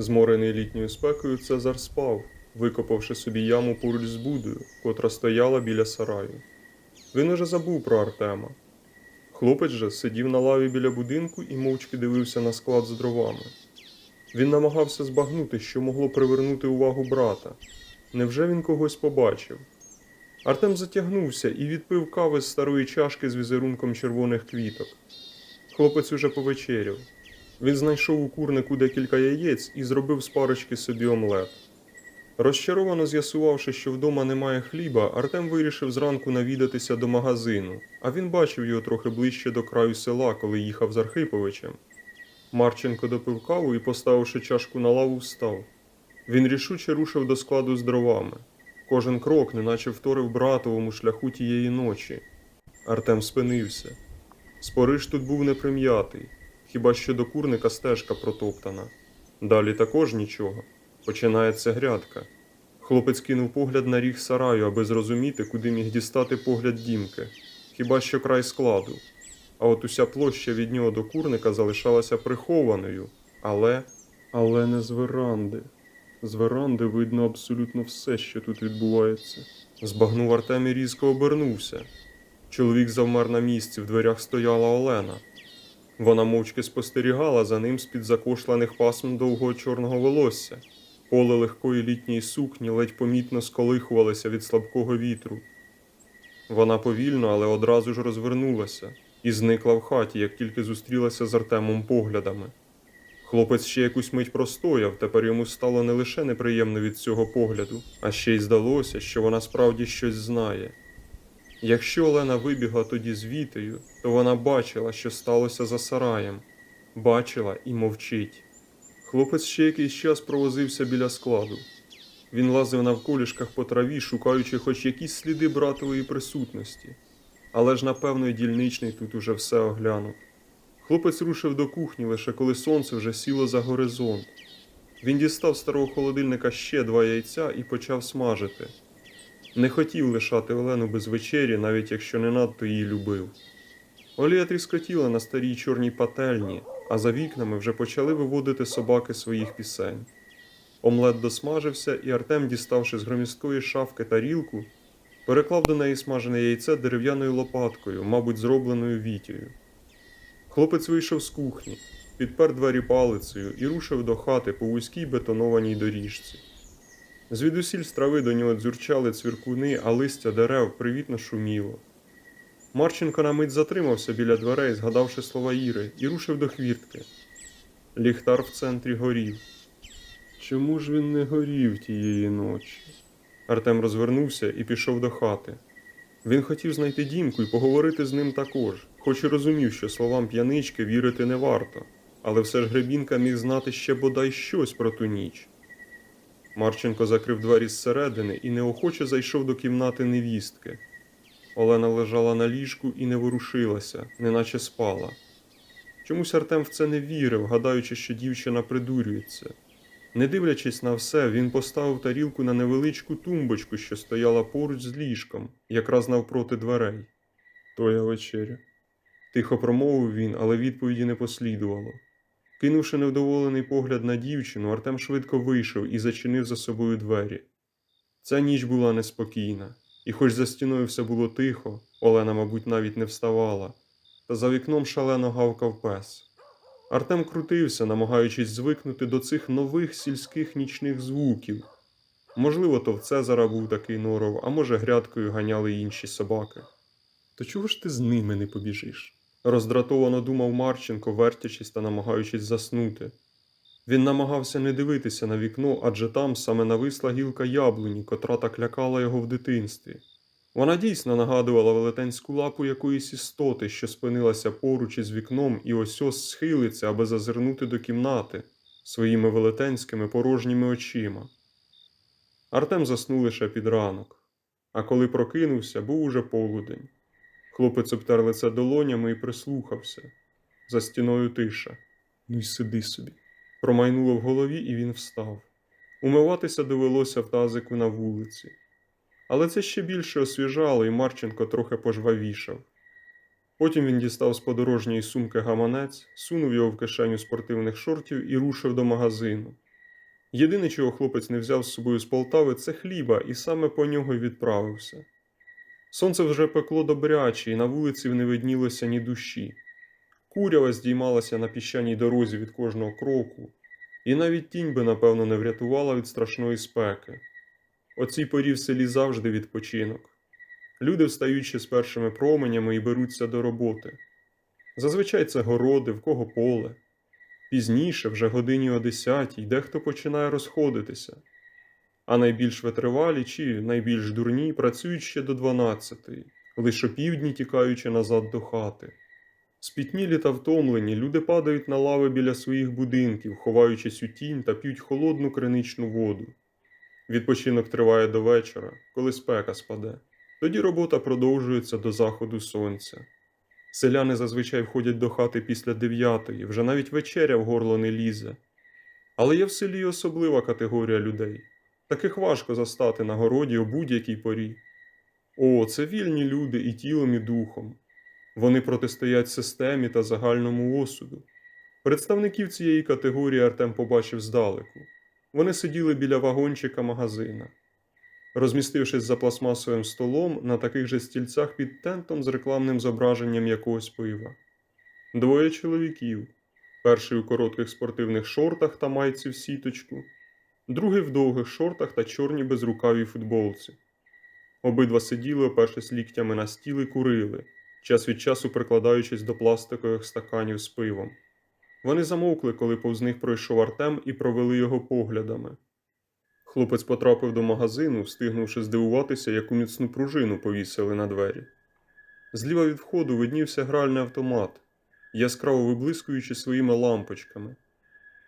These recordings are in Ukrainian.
Зморений літньою спекою, Цезар спав, викопавши собі яму поруч з Будою, котра стояла біля сараю. Він уже забув про Артема. Хлопець же сидів на лаві біля будинку і мовчки дивився на склад з дровами. Він намагався збагнути, що могло привернути увагу брата. Невже він когось побачив? Артем затягнувся і відпив кави з старої чашки з візерунком червоних квіток. Хлопець уже повечеряв. Він знайшов у курнику декілька яєць і зробив з парочки собі омлет. Розчаровано з'ясувавши, що вдома немає хліба, Артем вирішив зранку навідатися до магазину, а він бачив його трохи ближче до краю села, коли їхав з Архиповичем. Марченко допив каву і, поставивши чашку на лаву, встав. Він рішуче рушив до складу з дровами. Кожен крок неначе вторив братовому шляху тієї ночі. Артем спинився. Спориш тут був неприм'ятий, хіба що до курника стежка протоптана. Далі також нічого. Починається грядка. Хлопець кинув погляд на ріг сараю, аби зрозуміти, куди міг дістати погляд дімки, хіба що край складу. А от уся площа від нього до курника залишалася прихованою, але. але не з веранди. З веранди видно абсолютно все, що тут відбувається. Збагнув Артем і різко обернувся. Чоловік завмер на місці, в дверях стояла Олена. Вона мовчки спостерігала за ним з-під закошлених пасм довгого чорного волосся. Поле легкої літньої сукні ледь помітно сколихувалося від слабкого вітру. Вона повільно, але одразу ж розвернулася і зникла в хаті, як тільки зустрілася з Артемом поглядами. Хлопець ще якусь мить простояв, тепер йому стало не лише неприємно від цього погляду, а ще й здалося, що вона справді щось знає. Якщо Олена вибігла тоді з Вітею, то вона бачила, що сталося за сараєм, бачила і мовчить. Хлопець ще якийсь час провозився біля складу. Він лазив навколішках по траві, шукаючи хоч якісь сліди братової присутності. Але ж, напевно, й дільничний тут уже все оглянув. Хлопець рушив до кухні лише коли сонце вже сіло за горизонт. Він дістав старого холодильника ще два яйця і почав смажити. Не хотів лишати Олену без вечері, навіть якщо не надто її любив. Олія тріскотіла на старій чорній пательні, а за вікнами вже почали виводити собаки своїх пісень. Омлет досмажився, і Артем, діставши з громісткої шафки тарілку, переклав до неї смажене яйце дерев'яною лопаткою, мабуть, зробленою вітєю. Хлопець вийшов з кухні, підпер двері палицею і рушив до хати по вузькій бетонованій доріжці. Звідусіль з трави до нього дзюрчали цвіркуни, а листя дерев привітно шуміло. Марченко на мить затримався біля дверей, згадавши слова Іри, і рушив до хвіртки. Ліхтар в центрі горів. Чому ж він не горів тієї ночі? Артем розвернувся і пішов до хати. Він хотів знайти дімку і поговорити з ним також, хоч і розумів, що словам п'янички вірити не варто, але все ж Гребінка міг знати ще бодай щось про ту ніч. Марченко закрив двері зсередини і неохоче зайшов до кімнати невістки. Олена лежала на ліжку і не ворушилася, неначе спала. Чомусь Артем в це не вірив, гадаючи, що дівчина придурюється. Не дивлячись на все, він поставив тарілку на невеличку тумбочку, що стояла поруч з ліжком, якраз навпроти дверей. Тоя вечеря. Тихо промовив він, але відповіді не послідувало. Кинувши невдоволений погляд на дівчину, Артем швидко вийшов і зачинив за собою двері. Ця ніч була неспокійна, і хоч за стіною все було тихо, Олена, мабуть, навіть не вставала, та за вікном шалено гавкав пес. Артем крутився, намагаючись звикнути до цих нових сільських нічних звуків. Можливо, то в Цезара був такий норов, а може, грядкою ганяли інші собаки. То чого ж ти з ними не побіжиш? Роздратовано думав Марченко, вертячись та намагаючись заснути. Він намагався не дивитися на вікно, адже там саме нависла гілка яблуні, котра так лякала його в дитинстві. Вона дійсно нагадувала велетенську лапу якоїсь істоти, що спинилася поруч із вікном і ось схилиться, аби зазирнути до кімнати своїми велетенськими порожніми очима. Артем заснув лише під ранок, а коли прокинувся, був уже полудень. Хлопець обтер лице долонями і прислухався. За стіною тиша. Ну й сиди собі. Промайнуло в голові, і він встав. Умиватися довелося в тазику на вулиці. Але це ще більше освіжало, і Марченко трохи пожвавішав. Потім він дістав з подорожньої сумки гаманець, сунув його в кишеню спортивних шортів і рушив до магазину. Єдине, чого хлопець не взяв з собою з Полтави, це хліба, і саме по нього й відправився. Сонце вже пекло добряче, і на вулиці не виднілося ні душі. Курява здіймалася на піщаній дорозі від кожного кроку, і навіть тінь би, напевно, не врятувала від страшної спеки. О цій порі в селі завжди відпочинок. Люди встають ще з першими променями і беруться до роботи. Зазвичай це городи, в кого поле. Пізніше, вже годині о десятій, дехто починає розходитися. А найбільш витривалі чи найбільш дурні працюють ще до дванадцятої, лише півдні тікаючи назад до хати. Спітнілі та втомлені, люди падають на лави біля своїх будинків, ховаючись у тінь та п'ють холодну криничну воду. Відпочинок триває до вечора, коли спека спаде. Тоді робота продовжується до заходу сонця. Селяни зазвичай входять до хати після дев'ятої, вже навіть вечеря в горло не лізе. Але є в селі особлива категорія людей. Таких важко застати на городі о будь-якій порі. О, це вільні люди і тілом, і духом. Вони протистоять системі та загальному осуду. Представників цієї категорії Артем побачив здалеку. Вони сиділи біля вагончика магазина. Розмістившись за пластмасовим столом на таких же стільцях під тентом з рекламним зображенням якогось пива. Двоє чоловіків. Перший у коротких спортивних шортах та майці в сіточку, другий в довгих шортах та чорній безрукавій футболці. Обидва сиділи, опершись ліктями на стіл і курили, час від часу прикладаючись до пластикових стаканів з пивом. Вони замовкли, коли повз них пройшов Артем і провели його поглядами. Хлопець потрапив до магазину, встигнувши здивуватися, яку міцну пружину повісили на двері. Зліва від входу виднівся гральний автомат, яскраво виблискуючи своїми лампочками.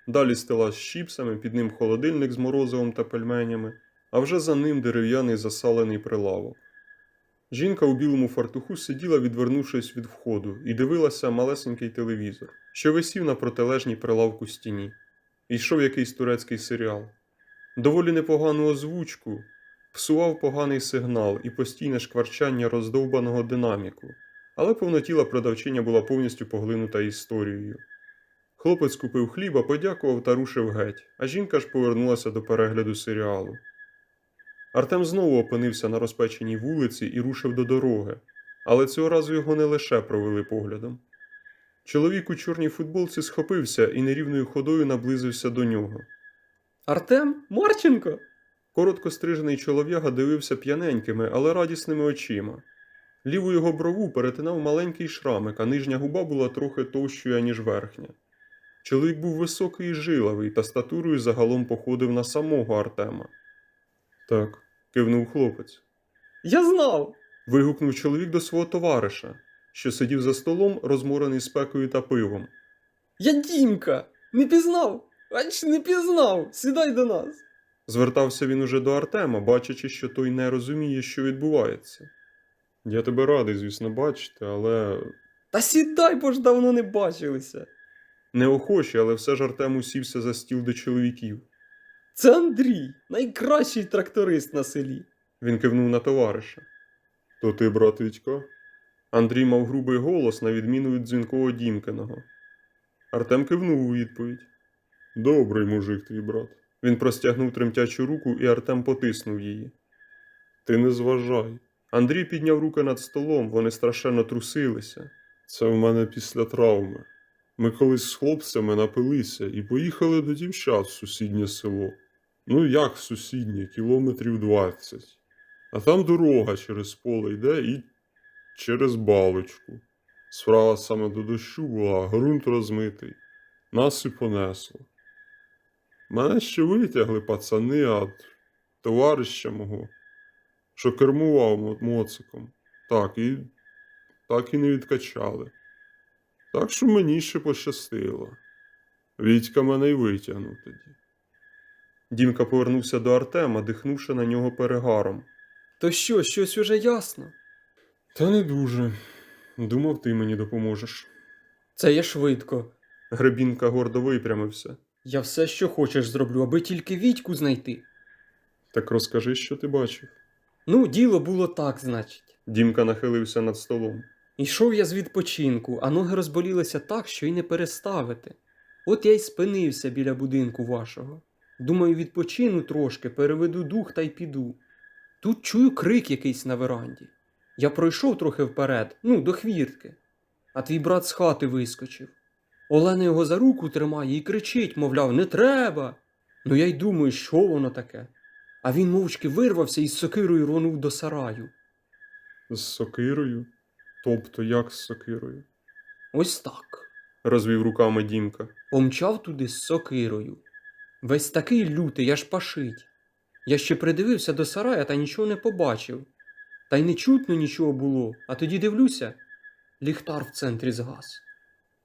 Далі стела з чіпсами, під ним холодильник з морозивом та пельменями, а вже за ним дерев'яний засалений прилавок. Жінка у білому фартуху сиділа, відвернувшись від входу, і дивилася малесенький телевізор, що висів на протилежній прилавку стіні. Йшов якийсь турецький серіал. Доволі непогану озвучку, псував поганий сигнал і постійне шкварчання роздовбаного динаміку, але повнотіла продавчиня була повністю поглинута історією. Хлопець купив хліба, подякував та рушив геть, а жінка ж повернулася до перегляду серіалу. Артем знову опинився на розпеченій вулиці і рушив до дороги, але цього разу його не лише провели поглядом. Чоловік у чорній футболці схопився і нерівною ходою наблизився до нього. Артем Марченко? Коротко стрижений чолов'яга дивився п'яненькими, але радісними очима. Ліву його брову перетинав маленький шрамик, а нижня губа була трохи товщою, ніж верхня. Чоловік був високий і жилавий та статурою загалом походив на самого Артема. Так, кивнув хлопець. Я знав. Вигукнув чоловік до свого товариша, що сидів за столом, розморений спекою та пивом. Я Дімка. Не пізнав. Ач не пізнав. Сідай до нас. Звертався він уже до Артема, бачачи, що той не розуміє, що відбувається. Я тебе радий, звісно, бачити, але Та сідай, бо ж давно не бачилися. Неохоче, але все ж Артем усівся за стіл до чоловіків. Це Андрій, найкращий тракторист на селі. Він кивнув на товариша. То ти, брат Вітько? Андрій мав грубий голос, на відміну від дзвінкового Дімкиного. Артем кивнув у відповідь. Добрий мужик твій брат. Він простягнув тремтячу руку, і Артем потиснув її. Ти не зважай. Андрій підняв руки над столом, вони страшенно трусилися. Це в мене після травми. Ми колись з хлопцями напилися і поїхали до дівчат в сусіднє село. Ну як сусіднє, кілометрів двадцять. А там дорога через поле йде і через балочку. Справа саме до дощу була, ґрунт розмитий. Нас і понесло. Мене ще витягли пацани, от товариша мого, що кермував моциком. Так, і так і не відкачали. Так що мені ще пощастило. Вітька мене й витягнув тоді. Дімка повернувся до Артема, дихнувши на нього перегаром. То що, щось уже ясно? Та не дуже. Думав, ти мені допоможеш. Це я швидко. Гребінка гордо випрямився. Я все, що хочеш, зроблю, аби тільки Вітьку знайти. Так розкажи, що ти бачив. Ну, діло було так, значить. Дімка нахилився над столом. Йшов я з відпочинку, а ноги розболілися так, що й не переставити. От я й спинився біля будинку вашого. Думаю, відпочину трошки, переведу дух та й піду. Тут чую крик якийсь на веранді. Я пройшов трохи вперед, ну, до хвіртки. А твій брат з хати вискочив. Олена його за руку тримає і кричить, мовляв, не треба. Ну я й думаю, що воно таке. А він мовчки вирвався і з сокирою рвонув до сараю. З сокирою? Тобто як з сокирою? Ось так. розвів руками Дімка. Помчав туди з сокирою. Весь такий лютий, аж пашить. Я ще придивився до сарая та нічого не побачив. Та й не чутно нічого було, а тоді дивлюся ліхтар в центрі згас.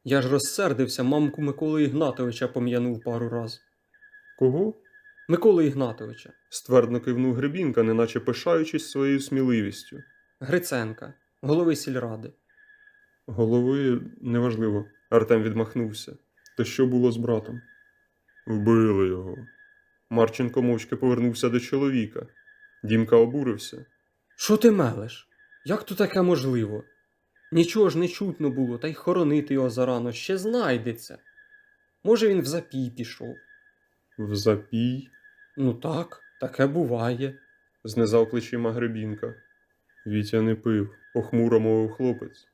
Я ж розсердився, мамку Миколи Ігнатовича пом'янув пару раз. Кого? Миколи Ігнатовича, ствердно кивнув Гребінка, неначе пишаючись своєю сміливістю. Гриценка, голови сільради. Голови неважливо. Артем відмахнувся. То що було з братом? Вбили його. Марченко мовчки повернувся до чоловіка. Дімка обурився. Що ти мелеш? Як то таке можливо? Нічого ж не чутно було, та й хоронити його зарано ще знайдеться. Може, він в запій пішов. В запій, Ну так, таке буває. знизав плечима Гребінка. Вітя не пив, похмуро мовив хлопець.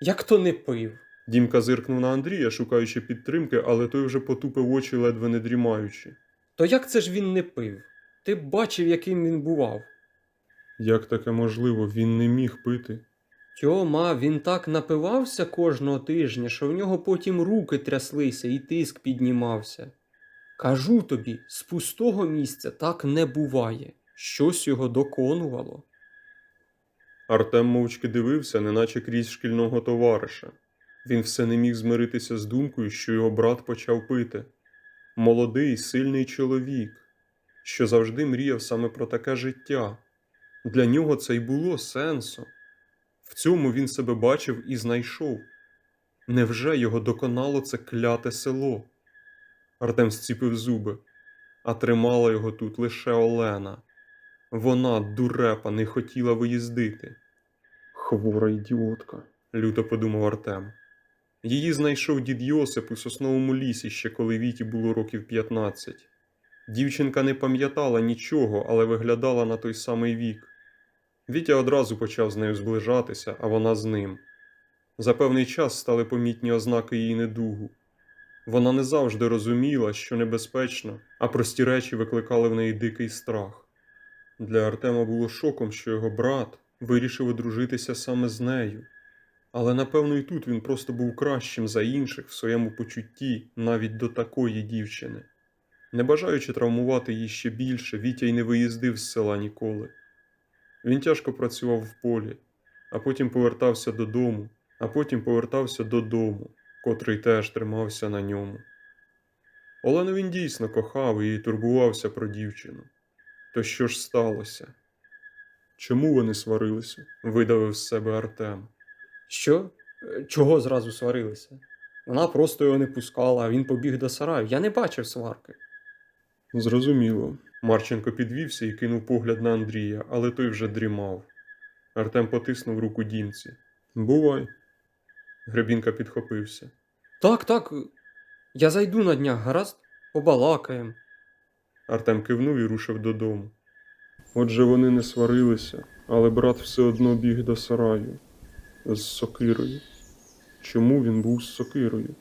Як то не пив? Дімка зиркнув на Андрія, шукаючи підтримки, але той вже потупив очі, ледве не дрімаючи. То як це ж він не пив? Ти б бачив, яким він бував. Як таке можливо, він не міг пити. Тьома, він так напивався кожного тижня, що в нього потім руки тряслися і тиск піднімався. Кажу тобі, з пустого місця так не буває. Щось його доконувало. Артем мовчки дивився, неначе крізь шкільного товариша. Він все не міг змиритися з думкою, що його брат почав пити. Молодий, сильний чоловік, що завжди мріяв саме про таке життя. Для нього це й було сенсом. В цьому він себе бачив і знайшов. Невже його доконало це кляте село? Артем зціпив зуби, а тримала його тут лише Олена. Вона, дурепа, не хотіла виїздити. Хвора ідіотка, люто подумав Артем. Її знайшов дід Йосип у сосновому лісі ще коли Віті було років 15. Дівчинка не пам'ятала нічого, але виглядала на той самий вік. Вітя одразу почав з нею зближатися, а вона з ним. За певний час стали помітні ознаки її недугу. Вона не завжди розуміла, що небезпечно, а прості речі викликали в неї дикий страх. Для Артема було шоком, що його брат вирішив одружитися саме з нею. Але напевно і тут він просто був кращим за інших в своєму почутті навіть до такої дівчини. Не бажаючи травмувати її ще більше, Вітя й не виїздив з села ніколи. Він тяжко працював в полі, а потім повертався додому, а потім повертався додому, котрий теж тримався на ньому. Олену він дійсно кохав і турбувався про дівчину. То що ж сталося? Чому вони сварилися? видавив з себе Артем. Що? Чого зразу сварилися? Вона просто його не пускала, а він побіг до сараю. Я не бачив сварки. Зрозуміло. Марченко підвівся і кинув погляд на Андрія, але той вже дрімав. Артем потиснув руку дімці. Бувай. Гребінка підхопився. Так, так. Я зайду на днях, гаразд? Побалакаєм. Артем кивнув і рушив додому. Отже, вони не сварилися, але брат все одно біг до сараю з сокирою. Чому він був з сокирою?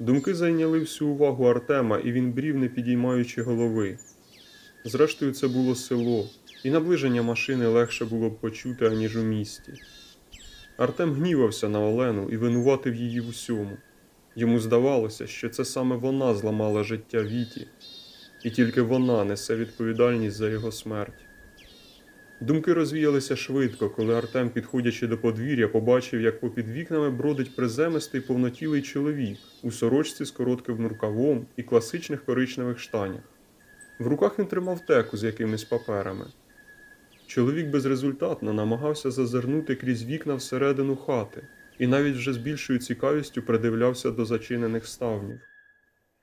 Думки зайняли всю увагу Артема, і він брів, не підіймаючи голови. Зрештою, це було село, і наближення машини легше було б почути, аніж у місті. Артем гнівався на Олену і винуватив її в усьому. Йому здавалося, що це саме вона зламала життя Віті, і тільки вона несе відповідальність за його смерть. Думки розвіялися швидко, коли Артем, підходячи до подвір'я, побачив, як попід вікнами бродить приземистий повнотілий чоловік у сорочці з коротким рукавом і класичних коричневих штанях. В руках він тримав теку з якимись паперами. Чоловік безрезультатно намагався зазирнути крізь вікна всередину хати і навіть вже з більшою цікавістю придивлявся до зачинених ставнів.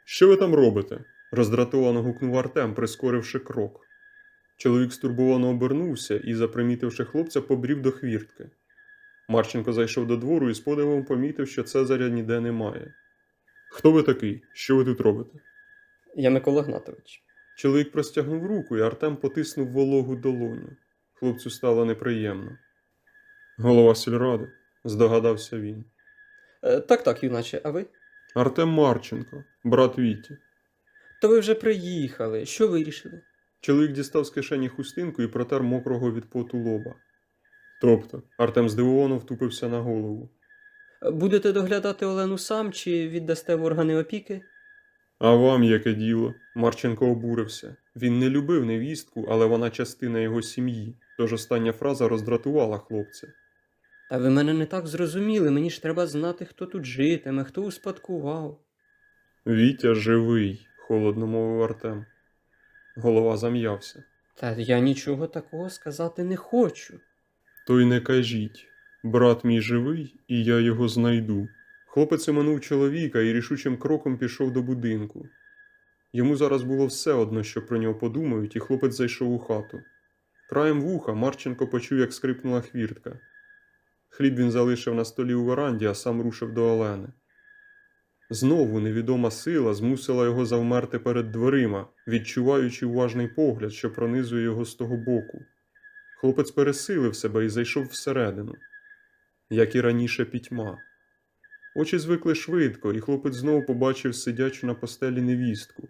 Що ви там робите? Роздратовано гукнув Артем, прискоривши крок. Чоловік стурбовано обернувся і, запримітивши хлопця, побрів до хвіртки. Марченко зайшов до двору і з подивом помітив, що Цезаря ніде немає. Хто ви такий? Що ви тут робите? Я Микола Гнатович. Чоловік простягнув руку, і Артем потиснув вологу долоню. Хлопцю стало неприємно. Голова сільради, здогадався він. Е, так, так, юначе, а ви? Артем Марченко, брат Віті. То ви вже приїхали. Що вирішили? Чоловік дістав з кишені хустинку і протер мокрого від поту лоба. Тобто, Артем здивовано втупився на голову. Будете доглядати Олену сам чи віддасте в органи опіки? А вам яке діло? Марченко обурився. Він не любив невістку, але вона частина його сім'ї, тож остання фраза роздратувала хлопця. Та ви мене не так зрозуміли, мені ж треба знати, хто тут житиме, хто успадкував. Вітя живий, холодно мовив Артем. Голова зам'явся. Та я нічого такого сказати не хочу. То й не кажіть. Брат мій живий, і я його знайду. Хлопець оминув чоловіка і рішучим кроком пішов до будинку. Йому зараз було все одно, що про нього подумають, і хлопець зайшов у хату. Краєм вуха Марченко почув, як скрипнула хвіртка. Хліб він залишив на столі у веранді, а сам рушив до Олени. Знову невідома сила змусила його завмерти перед дверима, відчуваючи уважний погляд, що пронизує його з того боку. Хлопець пересилив себе і зайшов всередину, як і раніше пітьма. Очі звикли швидко, і хлопець знову побачив сидячу на постелі невістку.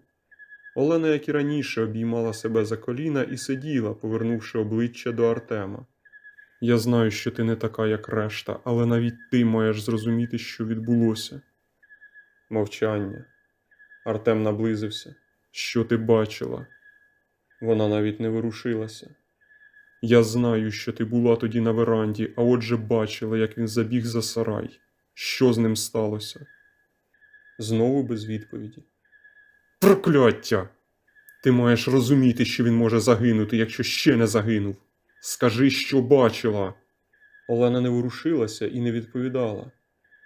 Олена, як і раніше, обіймала себе за коліна і сиділа, повернувши обличчя до Артема. Я знаю, що ти не така, як решта, але навіть ти маєш зрозуміти, що відбулося. Мовчання. Артем наблизився. Що ти бачила? Вона навіть не ворушилася. Я знаю, що ти була тоді на веранді, а отже бачила, як він забіг за сарай. Що з ним сталося? Знову без відповіді. Прокляття! Ти маєш розуміти, що він може загинути, якщо ще не загинув. Скажи, що бачила. Олена не ворушилася і не відповідала.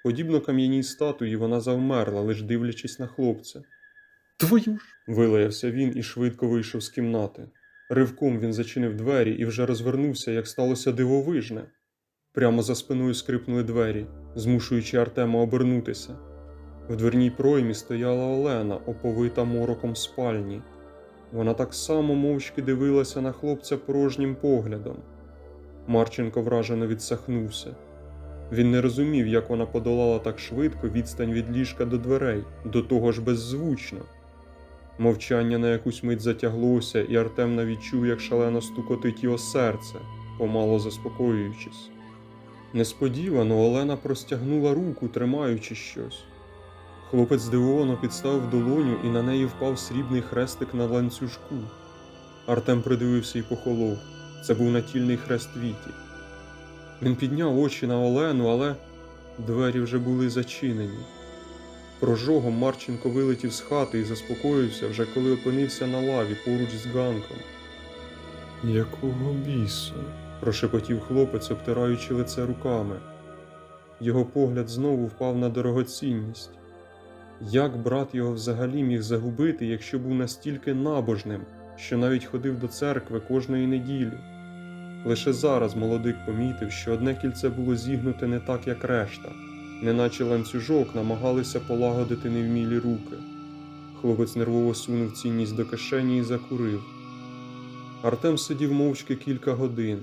Подібно кам'яній статуї, вона завмерла, лиш дивлячись на хлопця. Твою ж. вилаявся він і швидко вийшов з кімнати. Ривком він зачинив двері і вже розвернувся, як сталося дивовижне. Прямо за спиною скрипнули двері, змушуючи Артема обернутися. В дверній проймі стояла Олена, оповита мороком спальні. Вона так само мовчки дивилася на хлопця порожнім поглядом. Марченко вражено відсахнувся. Він не розумів, як вона подолала так швидко відстань від ліжка до дверей, до того ж беззвучно. Мовчання на якусь мить затяглося, і Артем навіть чув, як шалено стукотить його серце, помало заспокоюючись. Несподівано Олена простягнула руку, тримаючи щось. Хлопець здивовано підставив долоню, і на неї впав срібний хрестик на ланцюжку. Артем придивився і похолов. Це був натільний хрест Віті. Він підняв очі на Олену, але двері вже були зачинені. Прожогом Марченко вилетів з хати і заспокоївся вже коли опинився на лаві поруч з ганком. Якого біса? прошепотів хлопець, обтираючи лице руками. Його погляд знову впав на дорогоцінність. Як брат його взагалі міг загубити, якщо був настільки набожним, що навіть ходив до церкви кожної неділі? Лише зараз молодик помітив, що одне кільце було зігнуте не так, як решта, неначе ланцюжок намагалися полагодити невмілі руки. Хлопець нервово сунув цінність до кишені і закурив. Артем сидів мовчки кілька годин.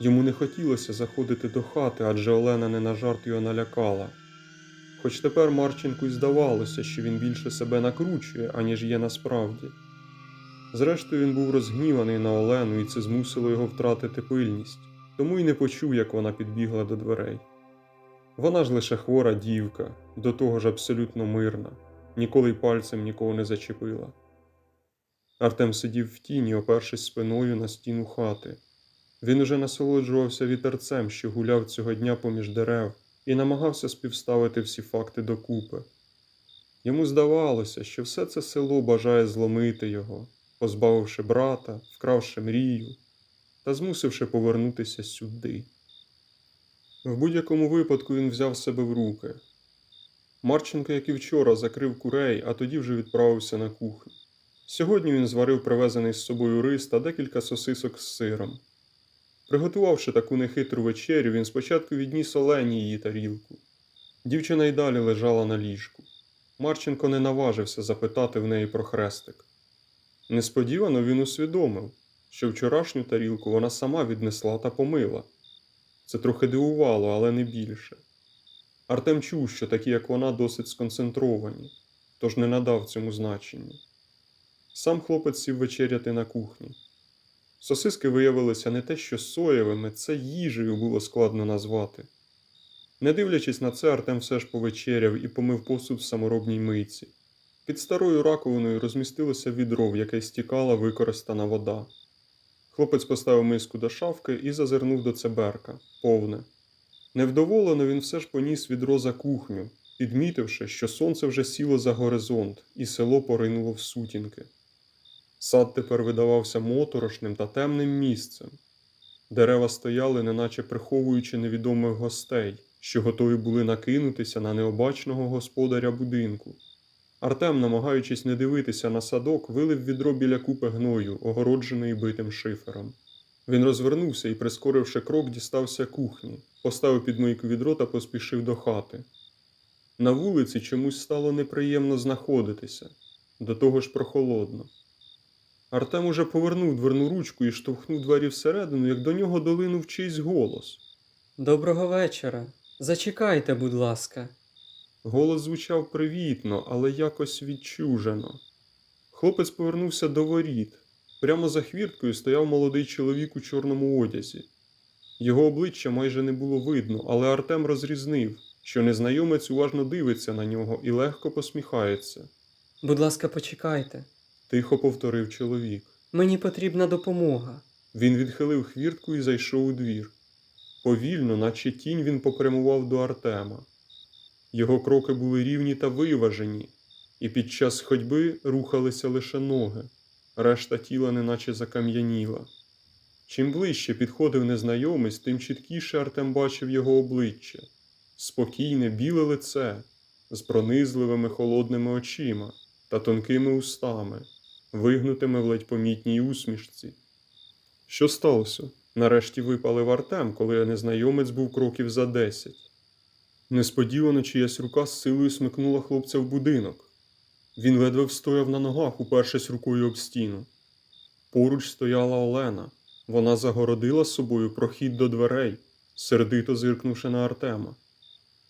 Йому не хотілося заходити до хати, адже Олена не на жарт його налякала. Хоч тепер Марченку й здавалося, що він більше себе накручує, аніж є насправді. Зрештою, він був розгніваний на Олену, і це змусило його втратити пильність, тому й не почув, як вона підбігла до дверей. Вона ж лише хвора дівка, до того ж абсолютно мирна, ніколи й пальцем нікого не зачепила. Артем сидів в тіні, опершись спиною на стіну хати. Він уже насолоджувався вітерцем, що гуляв цього дня поміж дерев, і намагався співставити всі факти докупи. Йому здавалося, що все це село бажає зломити його, позбавивши брата, вкравши мрію та змусивши повернутися сюди. В будь-якому випадку він взяв себе в руки. Марченко, як і вчора, закрив курей, а тоді вже відправився на кухню. Сьогодні він зварив привезений з собою рис та декілька сосисок з сиром. Приготувавши таку нехитру вечерю, він спочатку відніс Олені її тарілку. Дівчина й далі лежала на ліжку. Марченко не наважився запитати в неї про хрестик. Несподівано він усвідомив, що вчорашню тарілку вона сама віднесла та помила. Це трохи дивувало, але не більше. Артем чув, що такі, як вона, досить сконцентровані, тож не надав цьому значення. Сам хлопець сів вечеряти на кухні. Сосиски виявилися не те, що соєвими, це їжею було складно назвати. Не дивлячись на це, Артем все ж повечеряв і помив посуд в саморобній мийці. Під старою раковиною розмістилося відро, в яке стікала використана вода. Хлопець поставив миску до шафки і зазирнув до цеберка, повне. Невдоволено він все ж поніс відро за кухню, підмітивши, що сонце вже сіло за горизонт, і село поринуло в сутінки. Сад тепер видавався моторошним та темним місцем. Дерева стояли, неначе приховуючи невідомих гостей, що готові були накинутися на необачного господаря будинку. Артем, намагаючись не дивитися на садок, вилив відро біля купи гною, огородженої битим шифером. Він розвернувся і, прискоривши крок, дістався кухні, поставив під мийку відро та поспішив до хати. На вулиці чомусь стало неприємно знаходитися, до того ж прохолодно. Артем уже повернув дверну ручку і штовхнув двері всередину, як до нього долинув чийсь голос. Доброго вечора. Зачекайте, будь ласка. Голос звучав привітно, але якось відчужено. Хлопець повернувся до воріт. Прямо за хвірткою стояв молодий чоловік у чорному одязі. Його обличчя майже не було видно, але Артем розрізнив, що незнайомець уважно дивиться на нього і легко посміхається. Будь ласка, почекайте. Тихо повторив чоловік. Мені потрібна допомога. Він відхилив хвіртку і зайшов у двір. Повільно, наче тінь, він попрямував до Артема. Його кроки були рівні та виважені, і під час ходьби рухалися лише ноги, решта тіла неначе закам'яніла. Чим ближче підходив незнайомець, тим чіткіше Артем бачив його обличчя спокійне біле лице з пронизливими холодними очима та тонкими устами, вигнутими в ледь помітній усмішці. Що сталося? Нарешті випалив Артем, коли незнайомець був кроків за десять. Несподівано чиясь рука з силою смикнула хлопця в будинок. Він ледве встояв на ногах, упершись рукою об стіну. Поруч стояла Олена. Вона загородила собою прохід до дверей, сердито зиркнувши на Артема.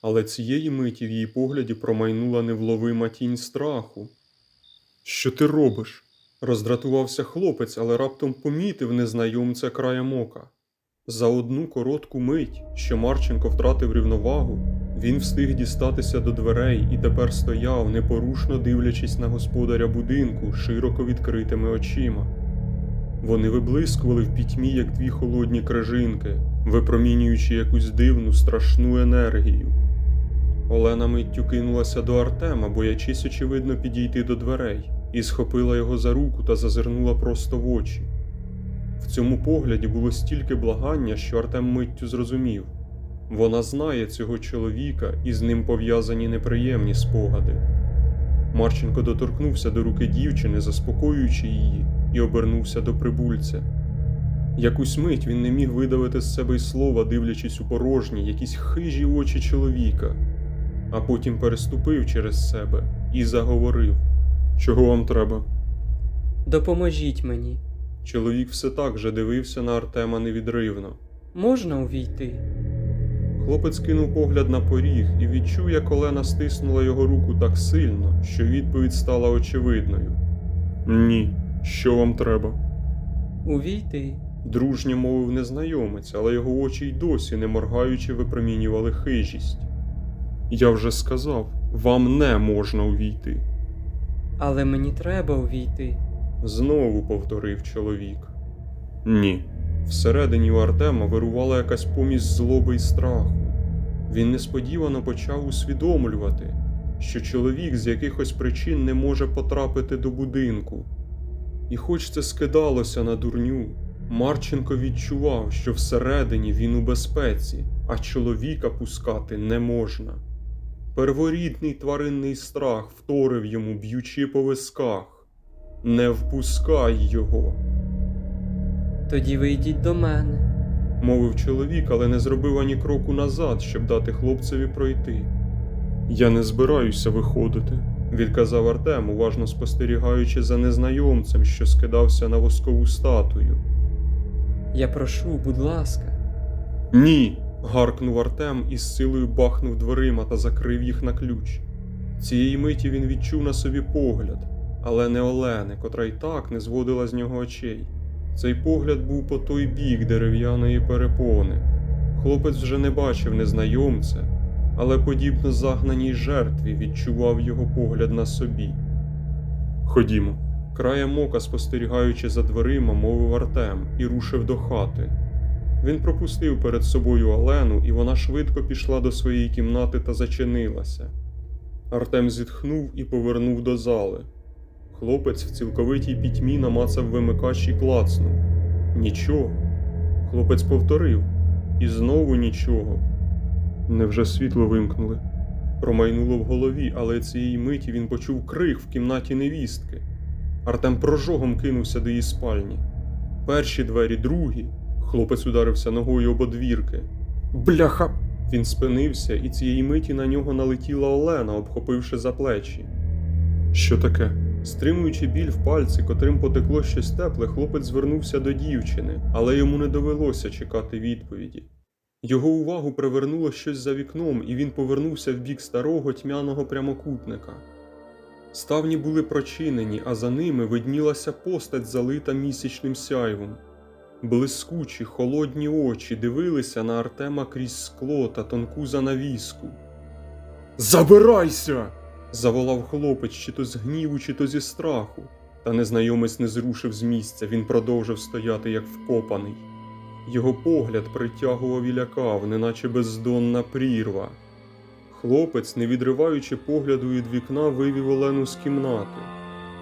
Але цієї миті в її погляді промайнула невловима тінь страху. Що ти робиш? роздратувався хлопець, але раптом помітив незнайомця краєм ока. За одну коротку мить, що Марченко втратив рівновагу, він встиг дістатися до дверей і тепер стояв, непорушно дивлячись на господаря будинку широко відкритими очима. Вони виблискували в пітьмі, як дві холодні крижинки, випромінюючи якусь дивну, страшну енергію. Олена миттю кинулася до Артема, боячись, очевидно, підійти до дверей, і схопила його за руку та зазирнула просто в очі. В цьому погляді було стільки благання, що Артем миттю зрозумів. Вона знає цього чоловіка і з ним пов'язані неприємні спогади. Марченко доторкнувся до руки дівчини, заспокоюючи її, і обернувся до прибульця. Якусь мить він не міг видавити з себе й слова, дивлячись у порожні, якісь хижі очі чоловіка, а потім переступив через себе і заговорив: Чого вам треба? Допоможіть мені. Чоловік все так же дивився на Артема невідривно. Можна увійти? Хлопець кинув погляд на поріг і відчув, як Олена стиснула його руку так сильно, що відповідь стала очевидною. Ні, що вам треба? Увійти. Дружньо мовив незнайомець, але його очі й досі, не моргаючи, випромінювали хижість. Я вже сказав, вам не можна увійти. Але мені треба увійти. Знову повторив чоловік. Ні. Всередині у Артема вирувала якась помість злоби й страху. Він несподівано почав усвідомлювати, що чоловік з якихось причин не може потрапити до будинку. І хоч це скидалося на дурню, Марченко відчував, що всередині він у безпеці, а чоловіка пускати не можна. Перворідний тваринний страх вторив йому, б'ючи по висках. Не впускай його, Тоді ви йдіть до мене. мовив чоловік, але не зробив ані кроку назад, щоб дати хлопцеві пройти. Я не збираюся виходити, відказав Артем, уважно спостерігаючи за незнайомцем, що скидався на воскову статую. Я прошу, будь ласка. Ні. гаркнув Артем і з силою бахнув дверима та закрив їх на ключ. Цієї миті він відчув на собі погляд, але не Олени, котра й так не зводила з нього очей. Цей погляд був по той бік дерев'яної перепони. Хлопець вже не бачив незнайомця, але подібно загнаній жертві відчував його погляд на собі. Ходімо. Краєм ока, спостерігаючи за дверима, мовив Артем і рушив до хати. Він пропустив перед собою Олену, і вона швидко пішла до своєї кімнати та зачинилася. Артем зітхнув і повернув до зали. Хлопець в цілковитій пітьмі намацав вимикач і клацнув. Нічого. Хлопець повторив. І знову нічого. Невже світло вимкнули? Промайнуло в голові, але цієї миті він почув крик в кімнаті невістки. Артем прожогом кинувся до її спальні. Перші двері, другі. Хлопець ударився ногою об одвірки. Бляха! Він спинився, і цієї миті на нього налетіла Олена, обхопивши за плечі. Що таке? Стримуючи біль в пальці, котрим потекло щось тепле, хлопець звернувся до дівчини, але йому не довелося чекати відповіді. Його увагу привернуло щось за вікном, і він повернувся в бік старого тьмяного прямокутника. Ставні були прочинені, а за ними виднілася постать, залита місячним сяйвом. Блискучі, холодні очі дивилися на Артема крізь скло та тонку занавіску. Забирайся! Заволав хлопець, чи то з гніву, чи то зі страху. Та незнайомець не зрушив з місця, він продовжив стояти, як вкопаний. Його погляд притягував і лякав, неначе бездонна прірва. Хлопець, не відриваючи погляду від вікна, вивів Олену з кімнати.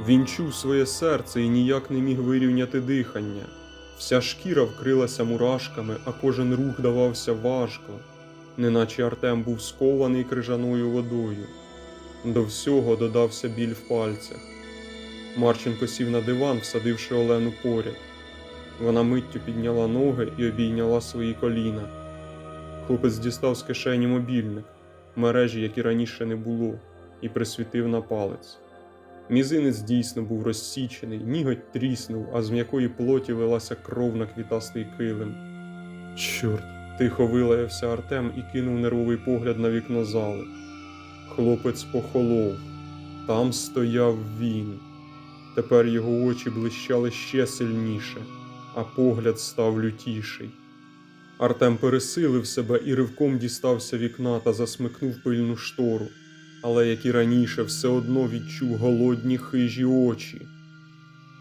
Він чув своє серце і ніяк не міг вирівняти дихання. Вся шкіра вкрилася мурашками, а кожен рух давався важко, неначе Артем був скований крижаною водою. До всього додався біль в пальцях. Марченко сів на диван, всадивши Олену поряд. Вона миттю підняла ноги і обійняла свої коліна. Хлопець дістав з кишені мобільник, мережі, як і раніше не було, і присвітив на палець. Мізинець дійсно був розсічений, ніготь тріснув, а з м'якої плоті лилася кров на квітастий килим. Чорт, тихо вилаявся Артем і кинув нервовий погляд на вікно зали. Хлопець похолов. Там стояв він. Тепер його очі блищали ще сильніше, а погляд став лютіший. Артем пересилив себе і ривком дістався вікна та засмикнув пильну штору, але як і раніше, все одно відчув голодні хижі очі.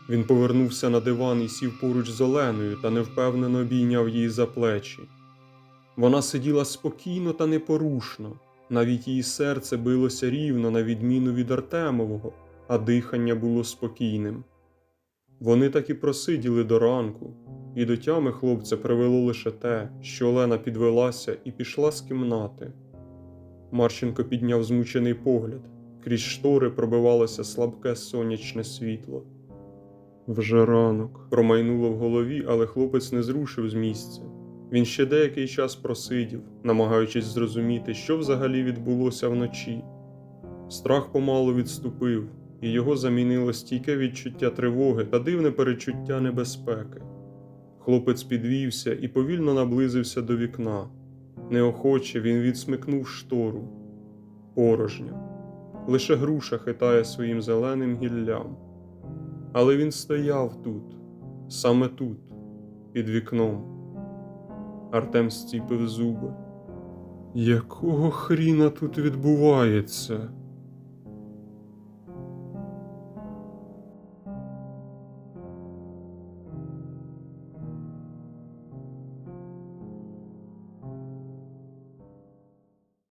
Він повернувся на диван і сів поруч з Оленою та невпевнено обійняв її за плечі. Вона сиділа спокійно та непорушно, навіть її серце билося рівно, на відміну від Артемового, а дихання було спокійним. Вони так і просиділи до ранку, і до тями хлопця привело лише те, що Олена підвелася і пішла з кімнати. Марченко підняв змучений погляд, крізь штори пробивалося слабке сонячне світло. Вже ранок промайнуло в голові, але хлопець не зрушив з місця. Він ще деякий час просидів, намагаючись зрозуміти, що взагалі відбулося вночі. Страх помалу відступив, і його замінило стійке відчуття тривоги та дивне перечуття небезпеки. Хлопець підвівся і повільно наблизився до вікна. Неохоче він відсмикнув штору. Порожньо. Лише груша хитає своїм зеленим гіллям. Але він стояв тут, саме тут, під вікном. Артем зціпив зуби. Якого хріна тут відбувається?